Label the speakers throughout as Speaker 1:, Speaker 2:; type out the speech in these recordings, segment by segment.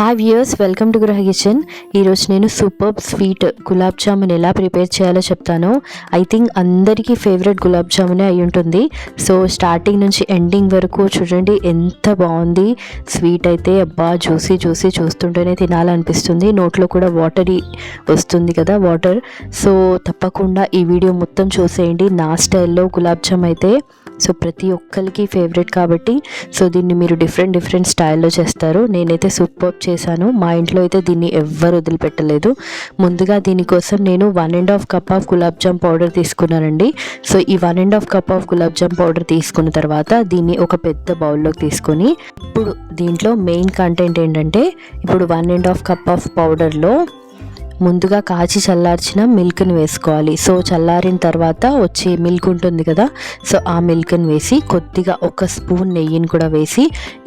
Speaker 1: Hi viewers welcome to Gruha kitchen. ఈరోజు నేను super sweet gulab jamun ఎలా ప్రిపేర్ చేయాలో చెప్తాను. ఐ థింక్ అందరికీ ఫేవరెట్ గులాబ్ జామునే అయి ఉంటుంది. సో స్టార్టింగ్ నుంచి ఎండింగ్ వరకు చూడండి ఎంత బాగుంది. స్వీట్ అయితే అబ్బా జ్యూసీ జ్యూసీ చూస్తుంటేనే తినాలనిపిస్తుంది. నోట్లో కూడా వాటరీ వస్తుంది కదా వాటర్. సో తప్పకుండా ఈ వీడియో మొత్తం చూసేయండి. నా స్టైల్లో గులాబ్ జామ్ అయితే సో ప్రతి ఒక్కరికి ఫేవరెట్ కాబట్టి సో దీన్ని మీరు డిఫరెంట్ డిఫరెంట్ స్టైల్లో చేస్తారు. నేనైతే సూపర్ చేశాను. మా ఇంట్లో అయితే దీన్ని ఎవ్వరు వదిలిపెట్టలేదు. ముందుగా దీనికోసం నేను one and half cup of gulab jam powder తీసుకున్నానండి. సో ఈ one and half cup of gulab jam powder తీసుకున్న తర్వాత దీన్ని ఒక పెద్ద బౌల్లోకి తీసుకొని ఇప్పుడు దీంట్లో మెయిన్ కంటెంట్ ఏంటంటే ఇప్పుడు one and half cup of పౌడర్లో ముందుగా కాచి చల్లార్చిన మిల్క్ని వేసుకోవాలి. సో చల్లారిన తర్వాత వచ్చే మిల్క్ ఉంటుంది కదా సో ఆ మిల్క్ని వేసి కొద్దిగా ఒక స్పూన్ నెయ్యిని కూడా వేసి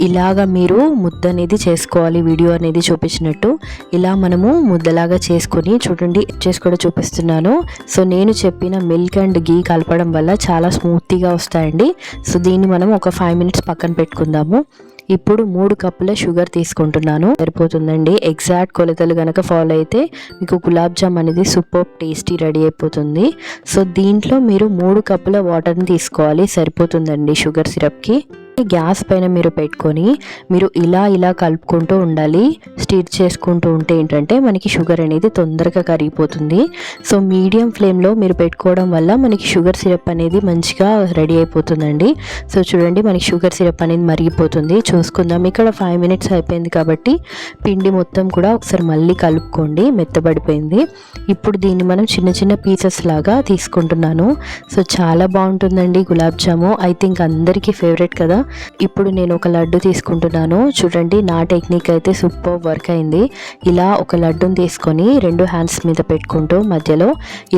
Speaker 1: ఇలాగ మీరు ముద్ద అనేది చేసుకోవాలి వీడియో అనేది చూపించినట్టు. ఇలా మనము ముద్దలాగా చేసుకొని చూడండి చేసి కూడా చూపిస్తున్నాను. సో నేను చెప్పిన మిల్క్ అండ్ గీ కలపడం వల్ల చాలా స్మూత్గా వస్తాయండి. సో దీన్ని మనం ఒక ఫైవ్ మినిట్స్ పక్కన పెట్టుకుందాము. ఇప్పుడు మూడు కప్పుల షుగర్ తీసుకుంటున్నాను. సరిపోతుందండి. ఎగ్జాక్ట్ కొలతలు కనుక ఫాలో అయితే మీకు గులాబ్ జామ్ అనేది సూపర్ టేస్టీ రెడీ అయిపోతుంది. సో దీంట్లో మీరు మూడు కప్పుల వాటర్ని తీసుకోవాలి. సరిపోతుందండి షుగర్ సిరప్కి. గ్యాస్ పైన మీరు పెట్టుకొని మీరు ఇలా ఇలా కలుపుకుంటూ ఉండాలి. స్టీర్ చేసుకుంటూ ఉంటే ఏంటంటే మనకి షుగర్ అనేది తొందరగా కరిగిపోతుంది. సో మీడియం ఫ్లేమ్లో మీరు పెట్టుకోవడం వల్ల మనకి షుగర్ సిరప్ అనేది మంచిగా రెడీ అయిపోతుందండి. సో చూడండి మనకి షుగర్ సిరప్ అనేది మరిగిపోతుంది. చూసుకుందాం. ఇక్కడ ఫైవ్ మినిట్స్ అయిపోయింది కాబట్టి పిండి మొత్తం కూడా ఒకసారి మళ్ళీ కలుపుకోండి. మెత్తబడిపోయింది. ఇప్పుడు దీన్ని మనం చిన్న చిన్న పీసెస్ లాగా తీసుకుంటున్నాను. సో చాలా బాగుంటుందండి గులాబ్ జాము. ఐ థింక్ అందరికీ ఫేవరెట్ కదా. ఇప్పుడు నేను ఒక లడ్డు తీసుకుంటున్నాను. చూడండి నా టెక్నిక్ అయితే సూపర్ వర్క్ అయింది. ఇలా ఒక లడ్డుని తీసుకొని రెండు హ్యాండ్స్ మీద పెట్టుకుంటూ మధ్యలో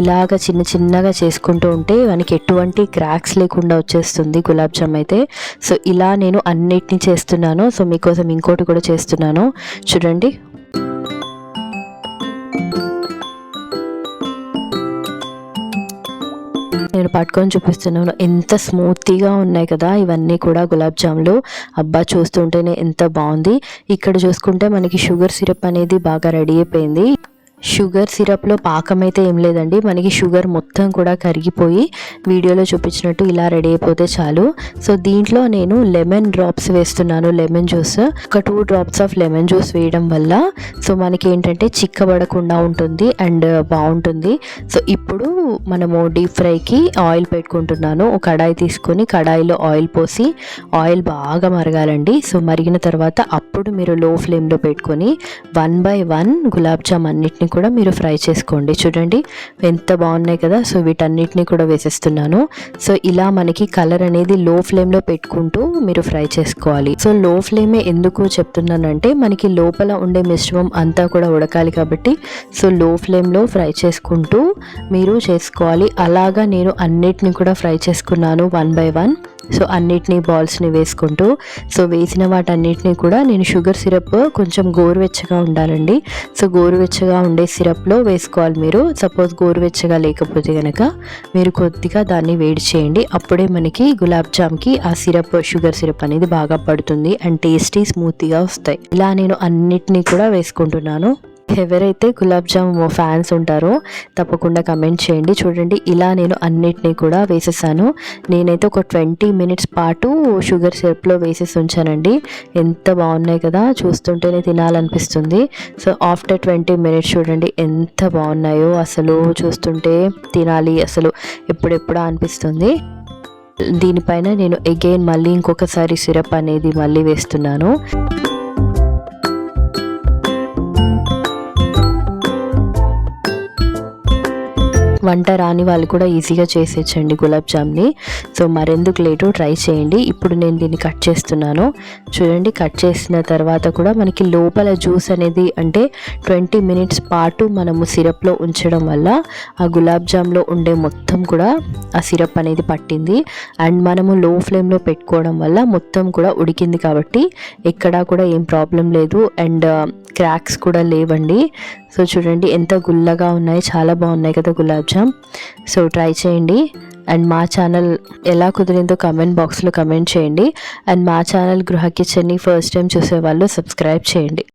Speaker 1: ఇలాగ చిన్న చిన్నగా చేసుకుంటూ ఉంటే మనకి ఎటువంటి క్రాక్స్ లేకుండా వచ్చేస్తుంది గులాబ్ జామ్ అయితే. సో ఇలా నేను అన్నిటిని చేస్తున్నాను. సో మీకోసం ఇంకోటి కూడా చేస్తున్నాను. చూడండి నేను పట్టుకొని చూపిస్తున్నాను. ఎంత స్మూత్గా ఉన్నాయి కదా ఇవన్నీ కూడా గులాబ్ జాములు. అబ్బా చూస్తుంటేనే ఎంత బాగుంది. ఇక్కడ చూసుకుంటే మనకి షుగర్ సిరప్ అనేది బాగా రెడీ అయిపోయింది. షుగర్ సిరప్లో పాకం అయితే ఏం లేదండి. మనకి షుగర్ మొత్తం కూడా కరిగిపోయి వీడియోలో చూపించినట్టు ఇలా రెడీ అయిపోతే చాలు. సో దీంట్లో నేను లెమన్ డ్రాప్స్ వేస్తున్నాను లెమన్ జ్యూస్. ఒక two drops of lemon juice వేయడం వల్ల సో మనకి ఏంటంటే చిక్కబడకుండా ఉంటుంది అండ్ బాగుంటుంది. సో ఇప్పుడు మనము డీప్ ఫ్రైకి ఆయిల్ పెట్టుకుంటున్నాను. ఒక కడాయి తీసుకొని కడాయిలో ఆయిల్ పోసి ఆయిల్ బాగా మరగాలండి. సో మరిగిన తర్వాత అప్పుడు మీరు లో ఫ్లేమ్లో పెట్టుకొని one by one gulab jam అన్నిటిని కూడా మీరు ఫ్రై చేసుకోండి. చూడండి ఎంత బాగున్నాయి కదా. సో వీటన్నిటిని కూడా వేసేస్తున్నాను. సో ఇలా మనకి కలర్ అనేది లో ఫ్లేమ్లో పెట్టుకుంటూ మీరు ఫ్రై చేసుకోవాలి. సో లో ఫ్లేమే ఎందుకు చెప్తున్నానంటే మనకి లోపల ఉండే మిశ్రమం అంతా కూడా ఉడకాలి కాబట్టి సో లో ఫ్లేమ్లో ఫ్రై చేసుకుంటూ మీరు చేసుకోవాలి. అలాగా నేను అన్నిటిని కూడా ఫ్రై చేసుకున్నాను వన్ బై వన్. సో అన్నిటినీ బాల్స్ని వేసుకుంటూ సో వేసిన వాటన్నిటిని కూడా నేను షుగర్ సిరప్ కొంచెం గోరువెచ్చగా ఉండాలండి. సో గోరువెచ్చగా ఉండే సిరప్లో వేసుకోవాలి మీరు. సపోజ్ గోరువెచ్చగా లేకపోతే కనుక మీరు కొద్దిగా దాన్ని వేడి చేయండి. అప్పుడే మనకి గులాబ్ జామ్కి ఆ సిరప్ షుగర్ సిరప్ అనేది బాగా పడుతుంది అండ్ టేస్టీ స్మూత్గా వస్తాయి. ఇలా నేను అన్నిటినీ కూడా వేసుకుంటున్నాను. ఎవరైతే గులాబ్ జామ్ ఫ్యాన్స్ ఉంటారో తప్పకుండా కమెంట్ చేయండి. చూడండి ఇలా నేను అన్నిటినీ కూడా వేసేసాను. నేనైతే ఒక ట్వంటీ మినిట్స్ పాటు షుగర్ సిరప్లో వేసేసి ఉంచానండి. ఎంత బాగున్నాయి కదా చూస్తుంటేనే తినాలనిపిస్తుంది. సో ఆఫ్టర్ ట్వంటీ మినిట్స్ చూడండి ఎంత బాగున్నాయో అసలు చూస్తుంటే తినాలి అసలు ఎప్పుడెప్పుడా అనిపిస్తుంది. దీనిపైన నేను అగైన్ మళ్ళీ ఇంకొకసారి సిరప్ అనేది మళ్ళీ వేస్తున్నాను. వంట రాని వాళ్ళు కూడా ఈజీగా చేసేయచ్చండి గులాబ్ జామ్ని. సో మరెందుకు లేటు ట్రై చేయండి. ఇప్పుడు నేను దీన్ని కట్ చేస్తున్నాను. చూడండి కట్ చేసిన తర్వాత కూడా మనకి లోపల జ్యూస్ అనేది అంటే ట్వంటీ మినిట్స్ పాటు మనము సిరప్లో ఉంచడం వల్ల ఆ గులాబ్ జామ్లో ఉండే మొత్తం కూడా ఆ సిరప్ అనేది పట్టింది. అండ్ మనము లో ఫ్లేమ్లో పెట్టుకోవడం వల్ల మొత్తం కూడా ఉడికింది కాబట్టి ఎక్కడా కూడా ఏం ప్రాబ్లం లేదు. అండ్ క్రాక్స్ కూడా లేవండి. సో చూడండి ఎంత గుల్లగా ఉన్నాయి. చాలా బాగున్నాయి కదా గులాబ్ జామ్. సో ట్రై చేయండి. అండ్ మా ఛానల్ ఎలా కుదిరిందో కమెంట్ బాక్స్లో కమెంట్ చేయండి. అండ్ మా ఛానల్ గృహ కిచెన్ని ఫస్ట్ టైం చూసే వాళ్ళు సబ్స్క్రైబ్ చేయండి.